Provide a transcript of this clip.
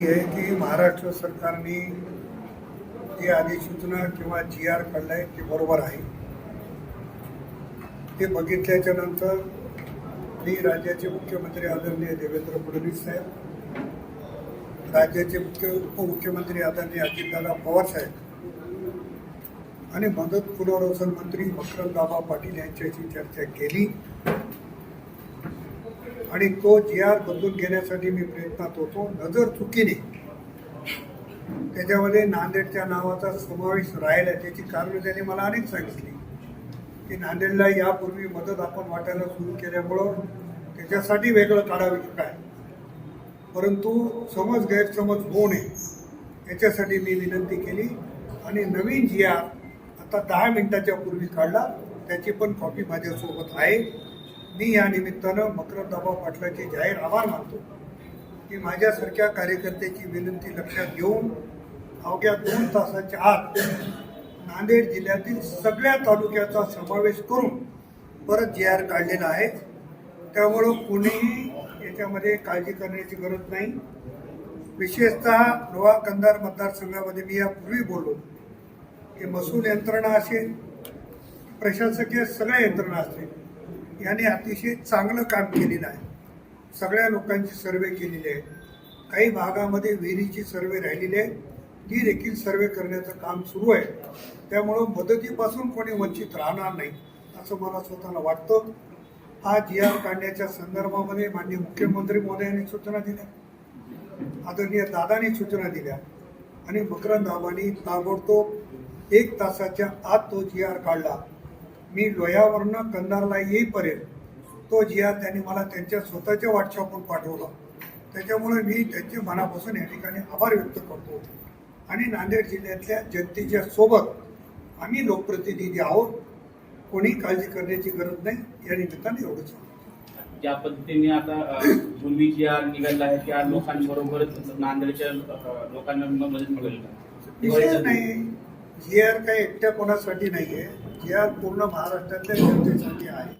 आहे की महाराष्ट्र सरकारने जी अधिसूचना किंवा जी आर काढलाय ते बरोबर आहे. ते बघितल्याच्या नंतर मी राज्याचे मुख्यमंत्री आदरणीय देवेंद्र फडणवीस साहेब राज्याचे मुख्य उपमुख्यमंत्री आदरणीय अजितदादा पवार साहेब आणि मदत पुनर्वसन मंत्री मकरंदाबा पाटील यांच्याशी चर्चा केली. आणि तो जी आर बदलून घेण्यासाठी मी प्रयत्नात होतो. नजर चुकीने. त्याच्यामध्ये नांदेडच्या नावाचा समावेश राहिला त्याची कारणं त्याने मला अनेक सांगितली. की नांदेडला यापूर्वी मदत आपण वाटायला सुरू केल्यामुळं त्याच्यासाठी वेगळं काढावे की काय? परंतु समज गैरसमज होऊ नये याच्यासाठी मी विनंती केली आणि नवीन जी आर आता दहा मिनिटाच्या पूर्वी काढला. त्याची पण कॉपी माझ्यासोबत आहे. मी या निमित्तानं मकरंदाबा पाटलाचे जाहीर आभार मानतो. की माझ्यासारख्या कार्यकर्त्याची विनंती लक्षात घेऊन अवघ्या दोन तासाच्या आत नांदेड जिल्ह्यातील सगळ्या तालुक्याचा समावेश करून परत जी आर काढलेला आहे. त्यामुळं कोणीही याच्यामध्ये काळजी करण्याची गरज नाही. विशेषतः लोहा कंधार मतदारसंघामध्ये मी यापूर्वी बोललो. की महसूल यंत्रणा असेल प्रशासकीय सगळ्या यंत्रणा असतील याने अतिशय चांगलं काम केलेलं आहे. सगळ्या लोकांची सर्वे केलेली आहे. काही भागामध्ये विहिरीची सर्वे राहिलेली आहे. ती देखील सर्वे करण्याचं काम सुरू आहे. त्यामुळं मदतीपासून कोणी वंचित राहणार नाही असं मला स्वतःला वाटतं. हा जी आर काढण्याच्या संदर्भामध्ये माननीय मुख्यमंत्री महोदयांनी सूचना दिल्या. आदरणीय दादांनी सूचना दिल्या. आणि मकरंद दाबांनी ताबडतोब एक तासाच्या आत तो जी आर काढला. मी लोह्यावरनं कंधारला येईपर्यंत तो जी आर त्यांनी मला त्यांच्या स्वतःच्या व्हॉट्सअपवर पाठवला. त्याच्यामुळे मी त्यांचे मनापासून या ठिकाणी आभार व्यक्त करतो. आणि नांदेड जिल्ह्यातल्या जनतेच्या सोबत आम्ही लोकप्रतिनिधी आहोत. कोणी काळजी करण्याची गरज नाही. या निमित्ताने एवढंच ज्या पद्धतीने आता पूर्वी जी आर निघाला आहे त्या लोकांबरोबरच नांदेडच्या लोकांना मदत मिळेल. नाही. जी आर काही एकट्या कोणासाठी नाहीये. जी या पूर्ण महाराष्ट्रातल्या जनतेसाठी आहे.